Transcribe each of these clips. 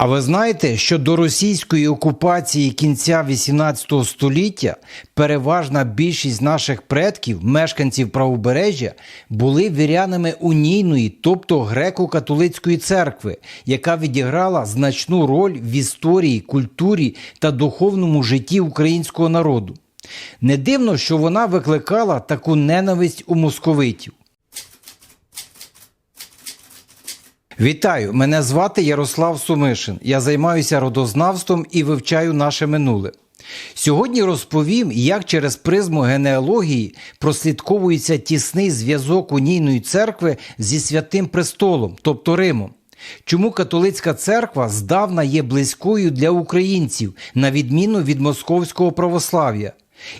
А ви знаєте, що до російської окупації кінця 18 століття переважна більшість наших предків, мешканців правобережжя, були вірянами унійної, тобто греко-католицької церкви, яка відіграла значну роль в історії, культурі та духовному житті українського народу. Не дивно, що вона викликала таку ненависть у московитів. Вітаю! Мене звати Ярослав Сумишин. Я займаюся родознавством і вивчаю наше минуле. Сьогодні розповім, як через призму генеалогії прослідковується тісний зв'язок унійної церкви зі святим престолом, тобто Римом. Чому католицька церква здавна є близькою для українців, на відміну від московського православ'я?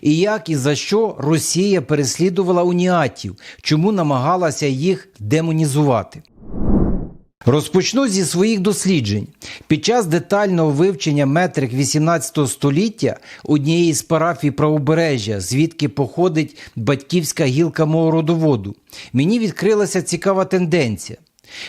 І як і за що Росія переслідувала уніатів, чому намагалася їх демонізувати? Розпочну зі своїх досліджень. Під час детального вивчення метрик 18 століття однієї з парафій правобережжя, звідки походить батьківська гілка мого родоводу, мені відкрилася цікава тенденція.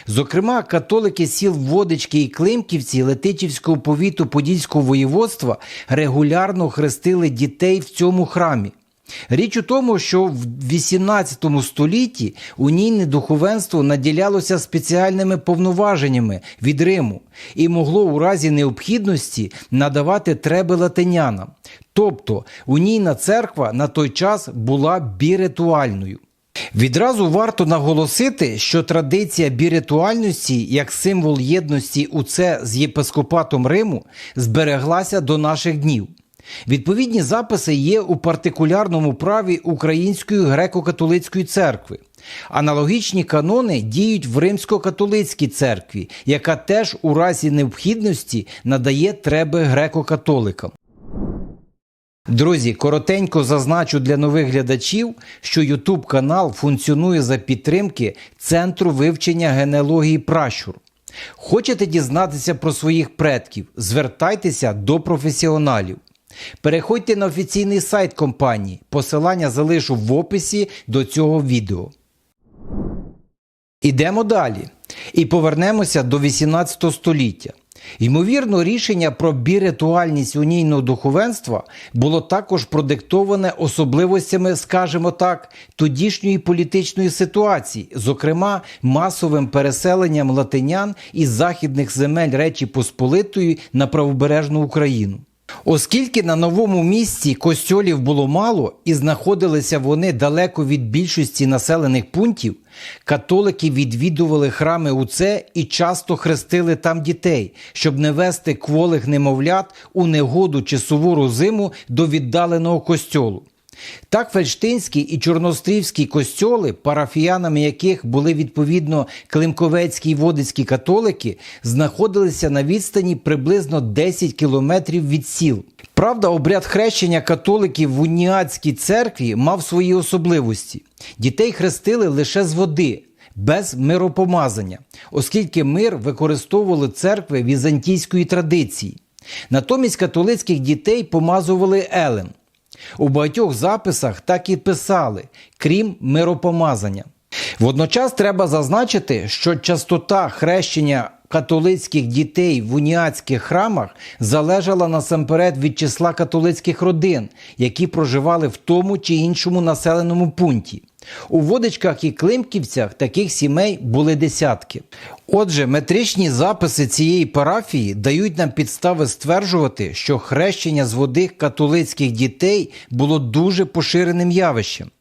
Зокрема, католики сіл Водички і Климківці Летичівського повіту Подільського воєводства регулярно хрестили дітей в цьому храмі. Річ у тому, що в 18 столітті унійне духовенство наділялося спеціальними повноваженнями від Риму і могло у разі необхідності надавати треби латинянам. Тобто унійна церква на той час була біритуальною. Відразу варто наголосити, що традиція біритуальності як символ єдності УЦ з єпископатом Риму збереглася до наших днів. Відповідні записи є у партикулярному праві Української греко-католицької церкви. Аналогічні канони діють в римсько-католицькій церкві, яка теж у разі необхідності надає треби греко-католикам. Друзі, коротенько зазначу для нових глядачів, що YouTube канал функціонує за підтримки Центру вивчення генеалогії пращур. Хочете дізнатися про своїх предків? Звертайтеся до професіоналів. Переходьте на офіційний сайт компанії. Посилання залишу в описі до цього відео. Ідемо далі. І повернемося до 18 століття. Ймовірно, рішення про біритуальність унійного духовенства було також продиктоване особливостями, скажімо так, тодішньої політичної ситуації, зокрема масовим переселенням латинян із західних земель Речі Посполитої на правобережну Україну. Оскільки на новому місці костьолів було мало і знаходилися вони далеко від більшості населених пунктів, католики відвідували храми УЦ і часто хрестили там дітей, щоб не вести кволих немовлят у негоду чи сувору зиму до віддаленого костьолу. Так Фельштинський і Чорнострівський костьоли, парафіянами яких були відповідно Климковецькі і Водицькі католики, знаходилися на відстані приблизно 10 кілометрів від сіл. Правда, обряд хрещення католиків в уніатській церкві мав свої особливості. Дітей хрестили лише з води. Без миропомазання, оскільки мир використовували церкви візантійської традиції. Натомість католицьких дітей помазували елем. У багатьох записах так і писали, крім миропомазання. Водночас треба зазначити, що частота хрещення католицьких дітей в уніатських храмах залежала насамперед від числа католицьких родин, які проживали в тому чи іншому населеному пункті. У водичках і Климківцях таких сімей були десятки. Отже, метричні записи цієї парафії дають нам підстави стверджувати, що хрещення з води католицьких дітей було дуже поширеним явищем.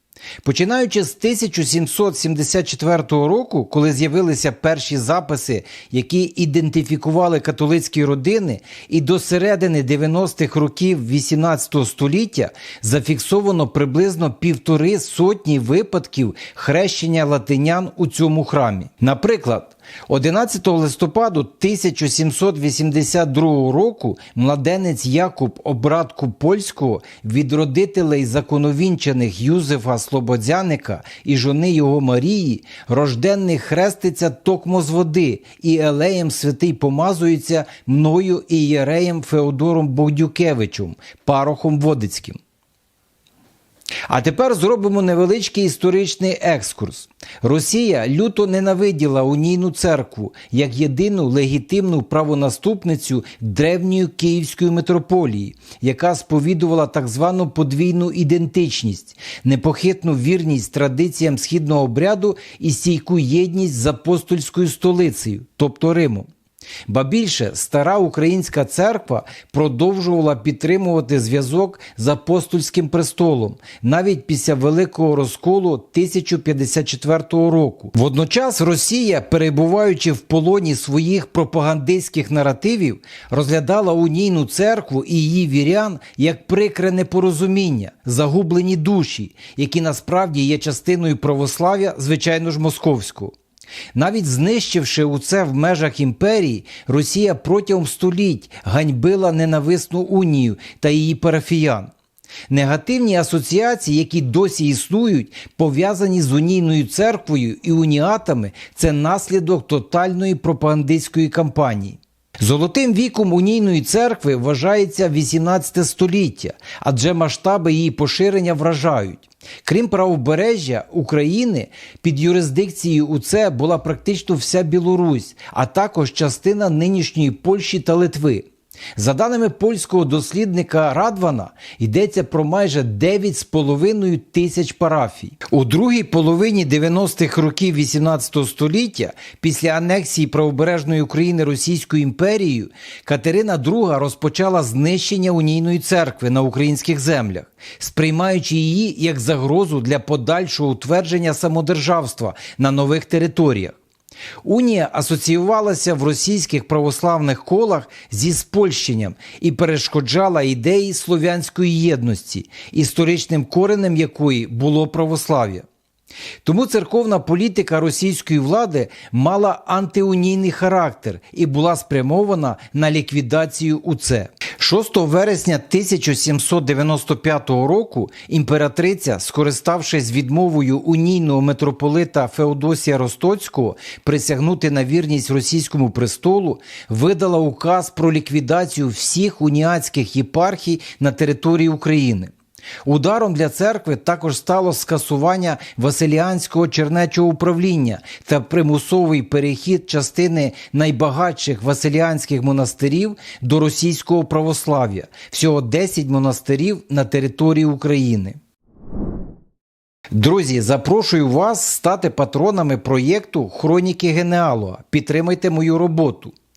Починаючи з 1774 року, коли з'явилися перші записи, які ідентифікували католицькі родини, і до середини 90-х років 18 століття зафіксовано приблизно півтори сотні випадків хрещення латинян у цьому храмі. Наприклад, 11 листопаду 1782 року младенець Якуб Обратку Польського від родителей законовінчаних Юзефа Слободзяника і жони його Марії, рожденний хреститься токмо з води, і елеєм святий помазується мною і єреєм Феодором Богдюкевичем, парохом Водицьким. А тепер зробимо невеличкий історичний екскурс. Росія люто ненавиділа унійну церкву як єдину легітимну правонаступницю древньої Київської митрополії, яка сповідувала так звану подвійну ідентичність, непохитну вірність традиціям східного обряду і стійку єдність з апостольською столицею, тобто Римом. Ба більше стара українська церква продовжувала підтримувати зв'язок з апостольським престолом навіть після великого розколу 1054 року. Водночас Росія, перебуваючи в полоні своїх пропагандистських наративів, розглядала унійну церкву і її вірян як прикре непорозуміння, загублені душі, які насправді є частиною православ'я, звичайно ж московського. Навіть знищивши це в межах імперії, Росія протягом століть ганьбила ненависну унію та її парафіян. Негативні асоціації, які досі існують, пов'язані з унійною церквою і уніатами, це наслідок тотальної пропагандистської кампанії. Золотим віком унійної церкви вважається 18 століття, адже масштаби її поширення вражають. Крім правобережжя України, під юрисдикцією УЦ була практично вся Білорусь, а також частина нинішньої Польщі та Литви. За даними польського дослідника Радвана, йдеться про майже 9,5 тисяч парафій. У другій половині 90-х років 18 століття, після анексії правобережної України Російською імперією, Катерина II розпочала знищення унійної церкви на українських землях, сприймаючи її як загрозу для подальшого утвердження самодержавства на нових територіях. Унія асоціювалася в російських православних колах зі спольщенням і перешкоджала ідеї слов'янської єдності, історичним коренем якої було православ'я. Тому церковна політика російської влади мала антиунійний характер і була спрямована на ліквідацію УЦ. 6 вересня 1795 року імператриця, скориставшись відмовою унійного митрополита Феодосія Ростоцького присягнути на вірність російському престолу, видала указ про ліквідацію всіх уніатських єпархій на території України. Ударом для церкви також стало скасування Василіанського чернечого управління та примусовий перехід частини найбагатших василіанських монастирів до російського православ'я всього 10 монастирів на території України. Друзі, запрошую вас стати патронами проєкту Хроніки Генеалога. Підтримайте мою роботу.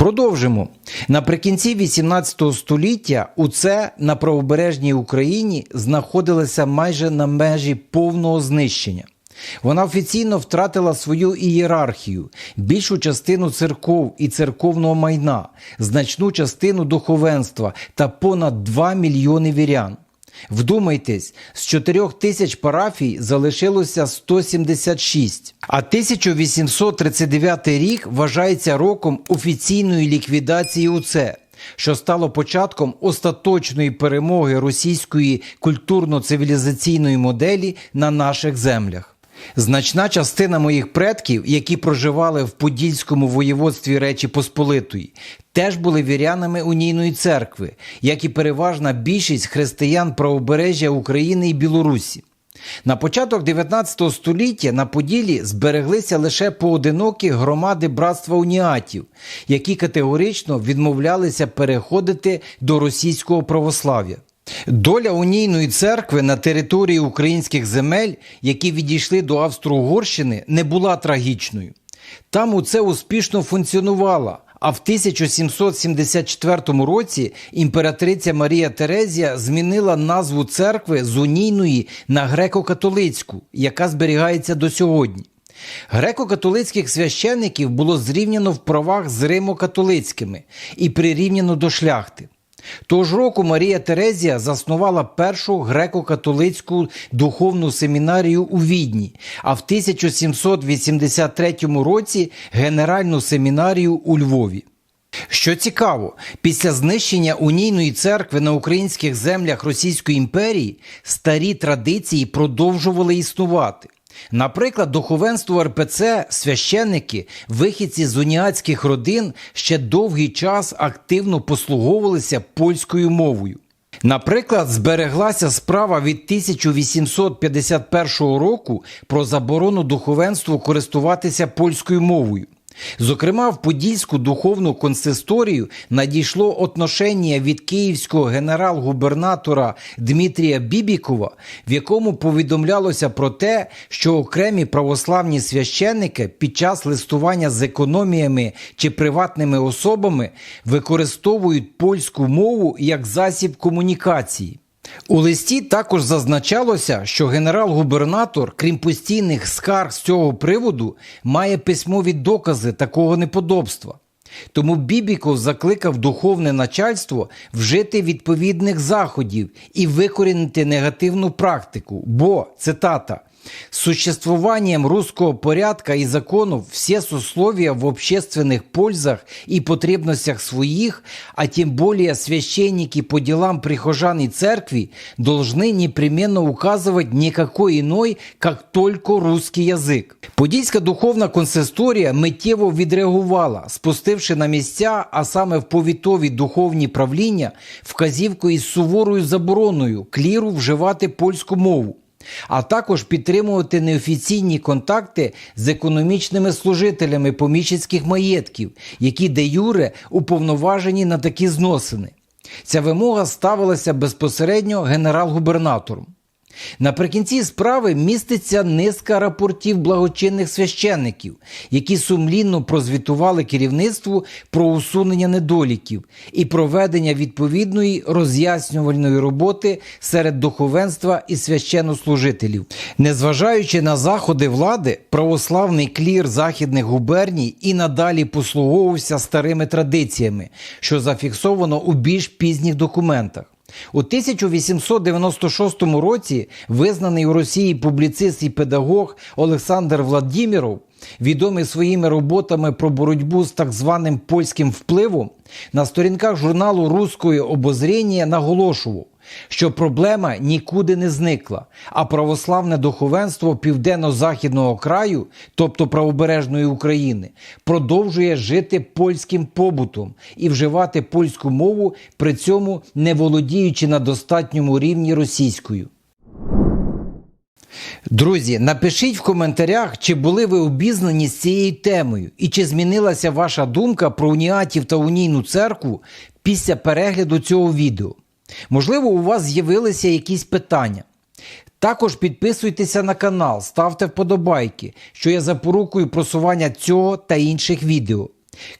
Продовжимо. Наприкінці 18 століття УЦ на правобережній Україні знаходилася майже на межі повного знищення. Вона офіційно втратила свою ієрархію, більшу частину церков і церковного майна, значну частину духовенства та понад 2 мільйони вірян. Вдумайтесь, з 4 тисяч парафій залишилося 176, а 1839 рік вважається роком офіційної ліквідації УЦ, що стало початком остаточної перемоги російської культурно-цивілізаційної моделі на наших землях. Значна частина моїх предків, які проживали в Подільському воєводстві Речі Посполитої, теж були вірянами унійної церкви, як і переважна більшість християн правобережжя України і Білорусі. На початок 19 століття на Поділі збереглися лише поодинокі громади братства уніатів, які категорично відмовлялися переходити до російського православ'я. Доля унійної церкви на території українських земель, які відійшли до Австро-Угорщини, не була трагічною. Там уце успішно функціонувало, а в 1774 році імператриця Марія Терезія змінила назву церкви з унійної на греко-католицьку, яка зберігається до сьогодні. Греко-католицьких священників було зрівняно в правах з римо-католицькими і прирівняно до шляхти. Того ж року Марія Терезія заснувала першу греко-католицьку духовну семінарію у Відні, а в 1783 році Генеральну семінарію у Львові. Що цікаво, після знищення унійної церкви на українських землях Російської імперії старі традиції продовжували існувати. Наприклад, духовенство РПЦ, священники, вихідці з уніатських родин ще довгий час активно послуговувалися польською мовою. Наприклад, збереглася справа від 1851 року про заборону духовенству користуватися польською мовою. Зокрема, в Подільську духовну консисторію надійшло отношення від київського генерал-губернатора Дмитрія Бібікова, в якому повідомлялося про те, що окремі православні священники під час листування з економіями чи приватними особами використовують польську мову як засіб комунікації. У листі також зазначалося, що генерал-губернатор, крім постійних скарг з цього приводу, має письмові докази такого неподобства. Тому Бібіков закликав духовне начальство вжити відповідних заходів і викорінити негативну практику, бо, цитата, «С существованием русского порядка и законов все сословия в общественных пользах и потребностях своих, а тем более священники по делам прихожан и церкви, должны непременно указывать никакой иной, как только русский язык. Подільська духовна консисторія миттєво відреагувала, спустивши на місця, а саме в повітові духовні правління, вказівку із суворою забороною кліру вживати польську мову а також підтримувати неофіційні контакти з економічними служителями помічницьких маєтків, які де юре уповноважені на такі зносини. Ця вимога ставилася безпосередньо генерал-губернатором. Наприкінці справи міститься низка рапортів благочинних священників, які сумлінно прозвітували керівництву про усунення недоліків і проведення відповідної роз'яснювальної роботи серед духовенства і священнослужителів. Незважаючи на заходи влади, православний клір західних губерній і надалі послуговувався старими традиціями, що зафіксовано у більш пізніх документах. У 1896 році визнаний у Росії публіцист і педагог Олександр Владіміров, відомий своїми роботами про боротьбу з так званим польським впливом, на сторінках журналу Руської обозріння наголошував, що проблема нікуди не зникла, а православне духовенство південно-західного краю, тобто правобережної України, продовжує жити польським побутом і вживати польську мову, при цьому не володіючи на достатньому рівні російською. Друзі, напишіть в коментарях, чи були ви обізнані з цією темою, і чи змінилася ваша думка про уніатів та унійну церкву після перегляду цього відео. Можливо, у вас з'явилися якісь питання. Також підписуйтеся на канал, ставте вподобайки, що є запорукою просування цього та інших відео.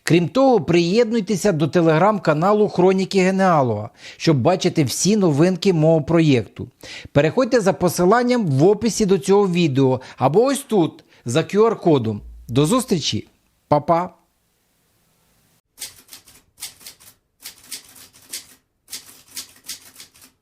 Крім того, приєднуйтеся до телеграм-каналу Хроніки Генеалога, щоб бачити всі новинки мого проєкту. Переходьте за посиланням в описі до цього відео або ось тут за QR-кодом. До зустрічі, Па-па!